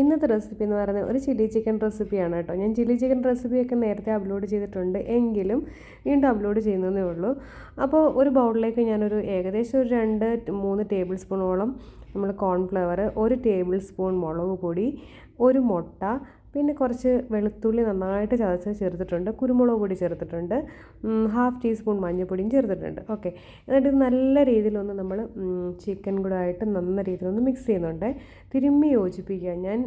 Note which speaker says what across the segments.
Speaker 1: ഇന്നത്തെ റെസിപ്പി എന്ന് പറയുന്നത് ഒരു ചില്ലി ചിക്കൻ റെസിപ്പിയാണ് കേട്ടോ. ഞാൻ ചില്ലി ചിക്കൻ റെസിപ്പിയൊക്കെ നേരത്തെ അപ്ലോഡ് ചെയ്തിട്ടുണ്ട്. എങ്കിലും വീണ്ടും അപ്ലോഡ് ചെയ്യുന്നതേ ഉള്ളൂ. അപ്പോൾ ഒരു ബൗളിലേക്ക് ഞാനൊരു ഏകദേശം ഒരു രണ്ട് മൂന്ന് ടേബിൾ സ്പൂണോളം നമ്മൾ കോൺഫ്ലവർ ഒരു ടേബിൾ സ്പൂൺ മുളക് പൊടി ഒരു മുട്ട പിന്നെ കുറച്ച് വെളുത്തുള്ളി നന്നായിട്ട് ചതച്ച് ചേർത്തിട്ടുണ്ട് കുരുമുളക് പൊടി ചേർത്തിട്ടുണ്ട് ഹാഫ് ടീസ്പൂൺ മഞ്ഞൾപ്പൊടിയും ചേർത്തിട്ടുണ്ട്. ഓക്കെ എന്നിട്ട് നല്ല രീതിയിലൊന്ന് നമ്മൾ ചിക്കൻ കൂടെ ആയിട്ട് നന്ന രീതിയിലൊന്ന് മിക്സ് ചെയ്യുന്നുണ്ട്. തിരുമ്മി യോജിപ്പിക്കുക. ഞാൻ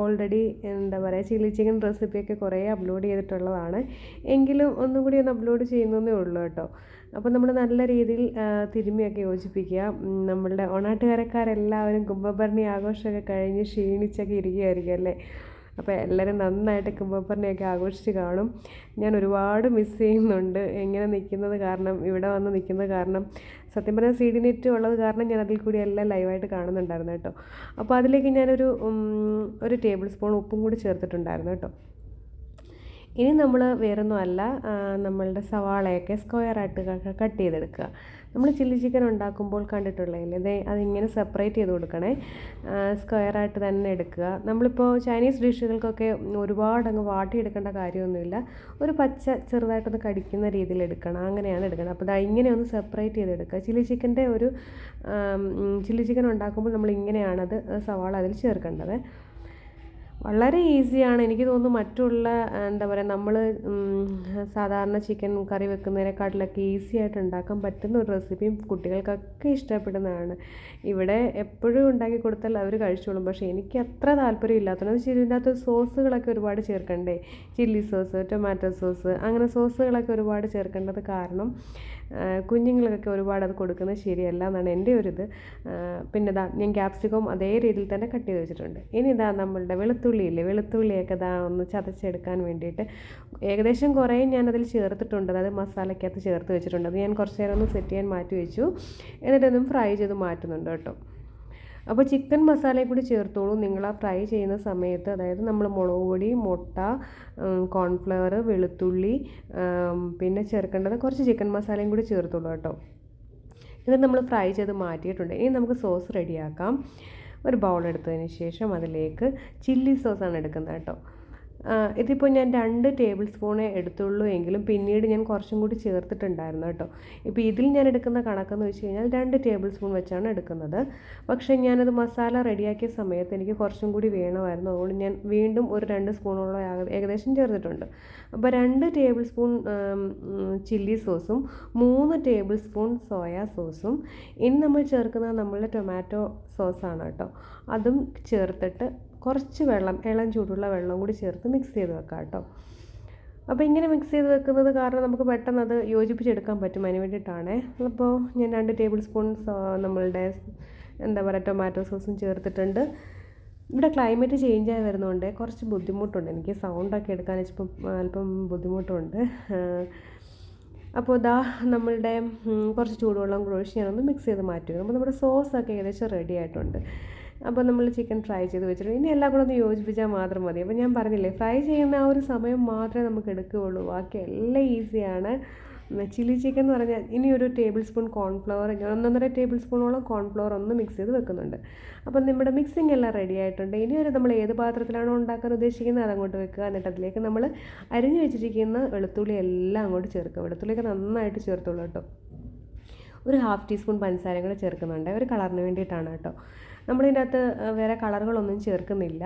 Speaker 1: ഓൾറെഡി എന്താ പറയുക ചില്ലി ചിക്കൻ റെസിപ്പിയൊക്കെ കുറേ അപ്ലോഡ് ചെയ്തിട്ടുള്ളതാണ്. എങ്കിലും ഒന്നും കൂടി ഒന്ന് അപ്ലോഡ് ചെയ്യുന്നതേ ഉള്ളൂ കേട്ടോ. അപ്പോൾ നമ്മൾ നല്ല രീതിയിൽ തിരുമ്മിയൊക്കെ യോജിപ്പിക്കുക. നമ്മളുടെ ഓണാട്ടുകാരക്കാരെല്ലാവരും കുംഭഭരണി ആഘോഷമൊക്കെ കഴിഞ്ഞ് ക്ഷീണിച്ചൊക്കെ ഇരിക്കുകയായിരിക്കും അല്ലേ? അപ്പോൾ എല്ലാവരും നന്നായിട്ട് കുമ്പപ്പറിനെയൊക്കെ ആഘോഷിച്ച് കാണും. ഞാൻ ഒരുപാട് മിസ് ചെയ്യുന്നുണ്ട് എങ്ങനെ നിൽക്കുന്നത് കാരണം ഇവിടെ വന്ന് നിൽക്കുന്നത് കാരണം. സത്യം പറഞ്ഞാൽ സി ഡി നെറ്റ് ഉള്ളത് കാരണം ഞാൻ അതിൽ കൂടി എല്ലാം ലൈവായിട്ട് കാണുന്നുണ്ടായിരുന്നു കേട്ടോ. അപ്പോൾ അതിലേക്ക് ഞാനൊരു ഒരു ടേബിൾ സ്പൂൺ ഉപ്പും കൂടി ചേർത്തിട്ടുണ്ടായിരുന്നു കേട്ടോ. ഇനി നമ്മൾ വേറൊന്നും അല്ല നമ്മളുടെ സവാളയൊക്കെ സ്ക്വയറായിട്ട് കട്ട് ചെയ്തെടുക്കുക. നമ്മൾ ചില്ലി ചിക്കൻ ഉണ്ടാക്കുമ്പോൾ കണ്ടിട്ടുള്ളതില്ലേ ഇതേ അതിങ്ങനെ സെപ്പറേറ്റ് ചെയ്ത് കൊടുക്കണേ. സ്ക്വയർ സ്ക്വയറായിട്ട് തന്നെ എടുക്കുക. നമ്മളിപ്പോൾ ചൈനീസ് ഡിഷുകൾക്കൊക്കെ ഒരുപാട് അങ്ങ് വാട്ടിയെടുക്കേണ്ട കാര്യമൊന്നുമില്ല. ഒരു പച്ച ചെറുതായിട്ടൊന്ന് കടിക്കുന്ന രീതിയിൽ എടുക്കണം. അങ്ങനെയാണ് എടുക്കണം അപ്പോൾ ഇതാ ഇങ്ങനെ ഒന്ന് സെപ്പറേറ്റ് ചെയ്തെടുക്കുക. ചില്ലി ചിക്കന്റെ ഒരു ചില്ലി ചിക്കൻ ഉണ്ടാക്കുമ്പോൾ നമ്മൾ ഇങ്ങനെയാണത് സവാള അതിൽ ചേർക്കേണ്ടത്. വളരെ ഈസിയാണ്. എനിക്ക് തോന്നുന്നു മറ്റുള്ള എന്താ പറയുക നമ്മൾ സാധാരണ ചിക്കൻ കറി വെക്കുന്നതിനെക്കാട്ടിലൊക്കെ ഈസി ആയിട്ട് ഉണ്ടാക്കാൻ പറ്റുന്ന ഒരു റെസിപ്പിയും കുട്ടികൾക്കൊക്കെ ഇഷ്ടപ്പെടുന്നതാണ്. ഇവിടെ എപ്പോഴും ഉണ്ടാക്കി കൊടുത്താൽ അവർ കഴിച്ചോളും. പക്ഷേ എനിക്ക് അത്ര താല്പര്യം ഇല്ലാത്തതുകൊണ്ട് വെച്ചാൽ ഇതിനകത്ത് സോസുകളൊക്കെ ഒരുപാട് ചേർക്കണ്ടേ? ചില്ലി സോസ് ടൊമാറ്റോ സോസ് അങ്ങനെ സോസുകളൊക്കെ ഒരുപാട് ചേർക്കേണ്ടത് കാരണം കുഞ്ഞുങ്ങൾക്കൊക്കെ ഒരുപാട് അത് കൊടുക്കുന്നത് ശരിയല്ല എന്നാണ് എന്റെ ഒരു ഇത്. പിന്നെ ഇതാ ഞാൻ ക്യാപ്സിക്കം അതേ രീതിയിൽ തന്നെ കട്ട് ചെയ്ത് വെച്ചിട്ടുണ്ട്. ഇനി ഇതാ നമ്മളുടെ വെളുത്തുള്ളി ഇല്ലേ വെളുത്തുള്ളിയൊക്കെ ഇതാ ഒന്ന് ചതച്ചെടുക്കാൻ വേണ്ടിയിട്ട് ഏകദേശം കുറേ ഞാനതിൽ ചേർത്തിട്ടുണ്ട്. അതായത് മസാലയ്ക്കകത്ത് ചേർത്ത് വെച്ചിട്ടുണ്ട്. അത് ഞാൻ കുറച്ച് നേരം ഒന്ന് സെറ്റ് ചെയ്യാൻ മാറ്റി വെച്ചു. എന്നിട്ടൊന്നും ഫ്രൈ ചെയ്ത് മാറ്റുന്നുണ്ട് കേട്ടോ. അപ്പോൾ ചിക്കൻ മസാലയും കൂടി ചേർത്തോളൂ. നിങ്ങൾ ആ ഫ്രൈ ചെയ്യുന്ന സമയത്ത് അതായത് നമ്മൾ മുളക് പൊടി മുട്ട കോൺഫ്ലവർ വെളുത്തുള്ളി പിന്നെ ചേർക്കേണ്ടത് കുറച്ച് ചിക്കൻ മസാലയും കൂടി ചേർത്തോളൂ കേട്ടോ. എന്നിട്ട് നമ്മൾ ഫ്രൈ ചെയ്ത് മാറ്റിയിട്ടുണ്ട്. ഇനി നമുക്ക് സോസ് റെഡിയാക്കാം. ഒരു ബൗൾ എടുത്തതിന് ശേഷം അതിലേക്ക് ചില്ലി സോസാണ് എടുക്കുന്നത് കേട്ടോ. ഇതിപ്പോൾ ഞാൻ രണ്ട് ടേബിൾ സ്പൂണേ എടുത്തുള്ളൂ എങ്കിലും പിന്നീട് ഞാൻ കുറച്ചും കൂടി ചേർത്തിട്ടുണ്ടായിരുന്നു കേട്ടോ. ഇപ്പോൾ ഇതിൽ ഞാൻ എടുക്കുന്ന കണക്കെന്ന് വെച്ച് കഴിഞ്ഞാൽ രണ്ട് ടേബിൾ സ്പൂൺ വെച്ചാണ് എടുക്കുന്നത്. പക്ഷേ ഞാനത് മസാല റെഡിയാക്കിയ സമയത്ത് എനിക്ക് കുറച്ചും കൂടി വേണമായിരുന്നു. അതുകൊണ്ട് ഞാൻ വീണ്ടും ഒരു രണ്ട് സ്പൂണോളം ഏകദേശം ചേർത്തിട്ടുണ്ട്. അപ്പോൾ രണ്ട് ടേബിൾ സ്പൂൺ ചില്ലി സോസും മൂന്ന് ടേബിൾ സ്പൂൺ സോയാ സോസും ഇനി നമ്മൾ ചേർക്കുന്നത് നമ്മളുടെ ടൊമാറ്റോ സോസാണ് കേട്ടോ. അതും ചേർത്തിട്ട് കുറച്ച് വെള്ളം ഇളം ചൂടുള്ള വെള്ളം കൂടി ചേർത്ത് മിക്സ് ചെയ്ത് വെക്കാം കേട്ടോ. അപ്പോൾ ഇങ്ങനെ മിക്സ് ചെയ്ത് വെക്കുന്നത് കാരണം നമുക്ക് പെട്ടെന്ന് അത് യോജിപ്പിച്ചെടുക്കാൻ പറ്റും അതിന് വേണ്ടിയിട്ടാണ്. അപ്പോൾ ഞാൻ രണ്ട് ടേബിൾ സ്പൂൺ നമ്മളുടെ എന്താ പറയുക ടൊമാറ്റോ സോസും ചേർത്തിട്ടുണ്ട്. ഇവിടെ ക്ലൈമറ്റ് ചേഞ്ച് ആയി വരുന്നതുകൊണ്ട് കുറച്ച് ബുദ്ധിമുട്ടുണ്ട്. എനിക്ക് സൗണ്ടൊക്കെ എടുക്കാൻ ഇപ്പം അല്പം ബുദ്ധിമുട്ടുണ്ട്. അപ്പോൾ ഇതാ നമ്മളുടെ കുറച്ച് ചൂടുവെള്ളം കൂടെ ഒഴിച്ച് ഞാനൊന്ന് മിക്സ് ചെയ്ത് മാറ്റുക അപ്പോൾ നമ്മുടെ സോസൊക്കെ ഏകദേശം റെഡി ആയിട്ടുണ്ട്. അപ്പോൾ നമ്മൾ ചിക്കൻ ഫ്രൈ ചെയ്ത് വെച്ചിട്ടുണ്ട്. ഇനി എല്ലാം കൂടെ ഒന്ന് യോജിപ്പിച്ചാൽ മാത്രം മതി. അപ്പോൾ ഞാൻ പറഞ്ഞില്ലേ ഫ്രൈ ചെയ്യുന്ന ആ ഒരു സമയം മാത്രമേ നമുക്ക് എടുക്കുകയുള്ളൂ. ബാക്കി എല്ലാം ഈസിയാണ് ചില്ലി ചിക്കൻ എന്ന് പറഞ്ഞാൽ ഇനി ഒരു ടേബിൾ സ്പൂൺ കോൺഫ്ലവർ ഒന്നൊന്നര ടേബിൾ സ്പൂണോളം കോൺഫ്ലവർ ഒന്ന് മിക്സ് ചെയ്ത് വെക്കുന്നുണ്ട്. അപ്പം നമ്മുടെ മിക്സിംഗ് എല്ലാം റെഡി ആയിട്ടുണ്ട്. ഇനി ഒരു നമ്മൾ ഏത് പാത്രത്തിലാണോ ഉണ്ടാക്കാൻ ഉദ്ദേശിക്കുന്നത് അതങ്ങോട്ട് വെക്കുക. എന്നിട്ട് അതിലേക്ക് നമ്മൾ അരിഞ്ഞു വെച്ചിരിക്കുന്ന വെളുത്തുള്ളി എല്ലാം അങ്ങോട്ട് ചേർക്കുക. വെളുത്തുള്ളിയൊക്കെ നന്നായിട്ട് ചേർത്തുള്ളൂ കേട്ടോ. ഒരു ഹാഫ് ടീസ്പൂൺ പഞ്ചസാരയും കൂടെ ചേർക്കുന്നുണ്ട്. ഒരു കളറിന് വേണ്ടിയിട്ടാണ് കേട്ടോ. നമ്മളിതിന്റെ അകത്ത് വേറെ കളറുകളൊന്നും ചേർക്കുന്നില്ല.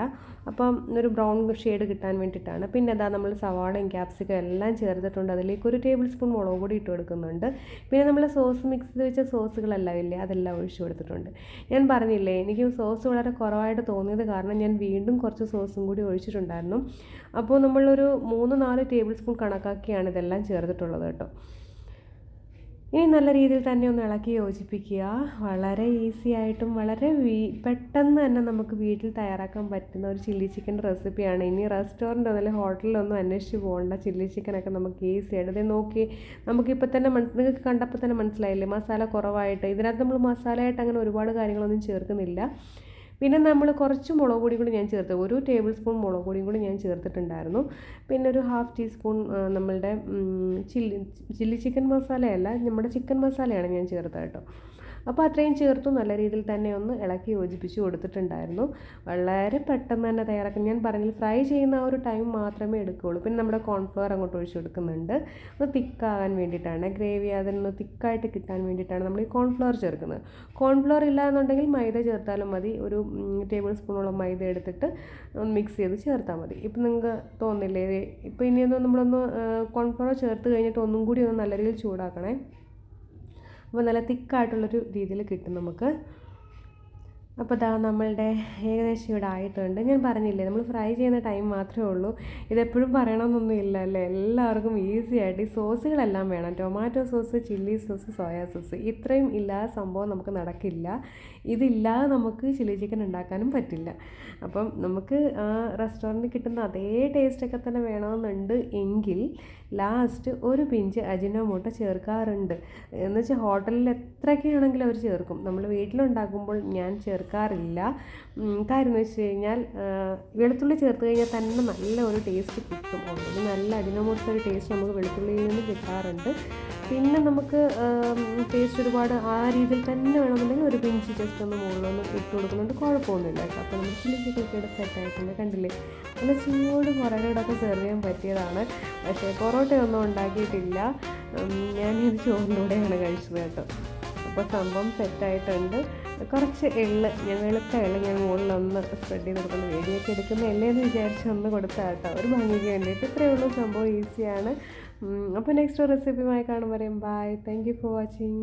Speaker 1: അപ്പം ഒരു ബ്രൗൺ ഷെയ്ഡ് കിട്ടാൻ വേണ്ടിയിട്ടാണ്. പിന്നെ അതാ നമ്മൾ സവാളയും ക്യാപ്സിക്കം എല്ലാം ചേർത്തിട്ടുണ്ട്. അതിലേക്ക് ഒരു ടേബിൾ സ്പൂൺ മുളക് പൊടി ഇട്ട് കൊടുക്കുന്നുണ്ട്. പിന്നെ നമ്മൾ സോസ് മിക്സ് ചെയ്ത് വെച്ച സോസുകളെല്ലാം ഇല്ലേ അതെല്ലാം ഒഴിച്ചു കൊടുത്തിട്ടുണ്ട്. ഞാൻ പറഞ്ഞില്ലേ എനിക്ക് സോസ് വളരെ കുറവായിട്ട് തോന്നിയത് കാരണം ഞാൻ വീണ്ടും കുറച്ച് സോസും കൂടി ഒഴിച്ചിട്ടുണ്ടായിരുന്നു. അപ്പോൾ നമ്മളൊരു മൂന്ന് നാല് ടേബിൾ സ്പൂൺ കണക്കാക്കിയാണ് ഇതെല്ലാം ചേർത്തിട്ടുള്ളത് കേട്ടോ. ഇനി നല്ല രീതിയിൽ തന്നെ ഒന്ന് ഇളക്കി യോജിപ്പിക്കുക. വളരെ ഈസി ആയിട്ടും വളരെ പെട്ടെന്ന് തന്നെ നമുക്ക് വീട്ടിൽ തയ്യാറാക്കാൻ പറ്റുന്ന ഒരു ചില്ലി ചിക്കൻ റെസിപ്പിയാണ് ഇനി റെസ്റ്റോറന്റോ അല്ലെങ്കിൽ ഹോട്ടലിലൊന്നും അന്വേഷിച്ച് പോകേണ്ട. ചില്ലി ചിക്കനൊക്കെ നമുക്ക് ഈസി ആയിട്ട്. അതേ നോക്കി നമുക്കിപ്പോൾ തന്നെ നിങ്ങൾക്ക് കണ്ടപ്പോൾ തന്നെ മനസ്സിലായില്ലേ? മസാല കുറവായിട്ട്. ഇതിനകത്ത് നമ്മൾ മസാലയായിട്ട് അങ്ങനെ ഒരുപാട് കാര്യങ്ങളൊന്നും ചേർക്കുന്നില്ല. പിന്നെ നമ്മൾ കുറച്ച് മുളക് പൊടി കൂടി ഞാൻ ചേർത്ത് ഒരു ടേബിൾ സ്പൂൺ മുളക് പൊടിയും കൂടി ഞാൻ ചേർത്തിട്ടുണ്ടായിരുന്നു. പിന്നെ ഒരു ഹാഫ് ടീസ്പൂൺ നമ്മളുടെ ചില്ലി ചില്ലി ചിക്കൻ മസാലയല്ല നമ്മുടെ ചിക്കൻ മസാലയാണ് ഞാൻ ചേർത്തത് കേട്ടോ. അപ്പോൾ അത്രയും ചേർത്ത് നല്ല രീതിയിൽ തന്നെ ഒന്ന് ഇളക്കി യോജിപ്പിച്ച് കൊടുത്തിട്ടുണ്ടായിരുന്നു. വളരെ പെട്ടെന്ന് തന്നെ തയ്യാറാക്കും. ഞാൻ പറഞ്ഞില്ല ഫ്രൈ ചെയ്യുന്ന ആ ഒരു ടൈം മാത്രമേ എടുക്കുകയുള്ളൂ. പിന്നെ നമ്മുടെ കോൺഫ്ലവർ അങ്ങോട്ട് ഒഴിച്ച് കൊടുക്കുന്നുണ്ട്. ഒന്ന് തിക്കാകാൻ വേണ്ടിയിട്ടാണ് ഗ്രേവി അതിനൊന്ന് തിക്കായിട്ട് കിട്ടാൻ വേണ്ടിയിട്ടാണ് നമ്മൾ ഈ കോൺഫ്ലവർ ചേർക്കുന്നത്. കോൺഫ്ലവർ ഇല്ല എന്നുണ്ടെങ്കിൽ മൈദ ചേർത്താലും മതി. ഒരു ടേബിൾ സ്പൂണോളം മൈദ എടുത്തിട്ട് ഒന്ന് മിക്സ് ചെയ്ത് ചേർത്താൽ മതി. ഇപ്പം നിങ്ങൾക്ക് തോന്നില്ലേ ഇപ്പോൾ ഇനിയൊന്ന് നമ്മളൊന്ന് കോൺഫ്ലവർ ചേർത്ത് കഴിഞ്ഞിട്ട് ഒന്നും കൂടി ഒന്ന് നല്ല രീതിയിൽ ചൂടാക്കണേ. അപ്പോൾ നല്ല തിക്കായിട്ടുള്ളൊരു രീതിയിൽ കിട്ടും നമുക്ക്. അപ്പോൾ ഇതാ നമ്മളുടെ ഏകദേശം ഇവിടെ ആയിട്ടുണ്ട്. ഞാൻ പറഞ്ഞില്ലേ നമ്മൾ ഫ്രൈ ചെയ്യുന്ന ടൈം മാത്രമേ ഉള്ളൂ. ഇതെപ്പോഴും പറയണമെന്നൊന്നും ഇല്ല അല്ലേ? എല്ലാവർക്കും ഈസി ആയിട്ട് ഈ സോസുകളെല്ലാം വേണം. Tomato sauce chilli sauce soya sauce ഇത്രയും ഇല്ലാതെ സംഭവം നമുക്ക് നടക്കില്ല. ഇതില്ലാതെ നമുക്ക് ചില്ലി ചിക്കൻ ഉണ്ടാക്കാനും പറ്റില്ല. അപ്പം നമുക്ക് റെസ്റ്റോറന്റിൽ കിട്ടുന്ന അതേ ടേസ്റ്റൊക്കെ തന്നെ വേണമെന്നുണ്ട് എങ്കിൽ ലാസ്റ്റ് ഒരു പിഞ്ച് അജിനോമോട്ട ചേർക്കാറുണ്ട്. എന്ന് വെച്ചാൽ ഹോട്ടലിൽ എത്രയൊക്കെയാണെങ്കിലും അവർ ചേർക്കും. നമ്മൾ വീട്ടിലുണ്ടാക്കുമ്പോൾ ഞാൻ ചേർക്കാറില്ല. കാര്യം എന്ന് വെച്ച് കഴിഞ്ഞാൽ വെളുത്തുള്ളി ചേർത്ത് കഴിഞ്ഞാൽ തന്നെ നല്ല ഒരു ടേസ്റ്റ് കിട്ടും. നല്ല അജിനോമോട്ട ഒരു ടേസ്റ്റ് നമുക്ക് വെളുത്തുള്ളിയിൽ നിന്ന് കിട്ടാറുണ്ട്. പിന്നെ നമുക്ക് ടേസ്റ്റ് ഒരുപാട് ആ രീതിയിൽ തന്നെ വേണമെന്നുണ്ടെങ്കിൽ ഒരു പിഞ്ച് ജസ്റ്റ് ഒന്ന് മുകളിലൊന്ന് ഇട്ട് കൊടുക്കുന്നുണ്ട്. കുഴപ്പമൊന്നുമില്ല അപ്പോൾ നമ്മൾ ചില്ലി ചിക്കൻ സെറ്റ് ആയിട്ടുണ്ട് കണ്ടില്ലേ? നല്ല ചൂട് പൊറോട്ടയോടൊക്കെ സെർവ് ചെയ്യാൻ പറ്റിയതാണ്. പക്ഷേ പൊറോട്ടയൊന്നും ഉണ്ടാക്കിയിട്ടില്ല. ഞാനിത് ചോറിലൂടെയാണ് കഴിച്ചത് കേട്ടോ. അപ്പോൾ സംഭവം സെറ്റായിട്ടുണ്ട് കുറച്ച് എള്ള് ഞാൻ വെളുത്ത എള്ള് ഞാൻ മുകളിലൊന്ന് സ്പ്രെഡ് ചെയ്ത് കൊടുക്കുന്നു. വീഡിയോ എടുക്കുന്ന എല്ലേന്ന് വിചാരിച്ച് ഒന്ന് കൊടുത്താൽ കേട്ടോ. ഒരു ഭംഗിക്ക് വേണ്ടിയിട്ട് ഇത്രയേ ഉള്ളൂ. സംഭവം ഈസിയാണ് അപ്പോൾ നെക്സ്റ്റ് റെസിപ്പിയുമായി കാണുമ്പോൾ പറയും bye thank you for watching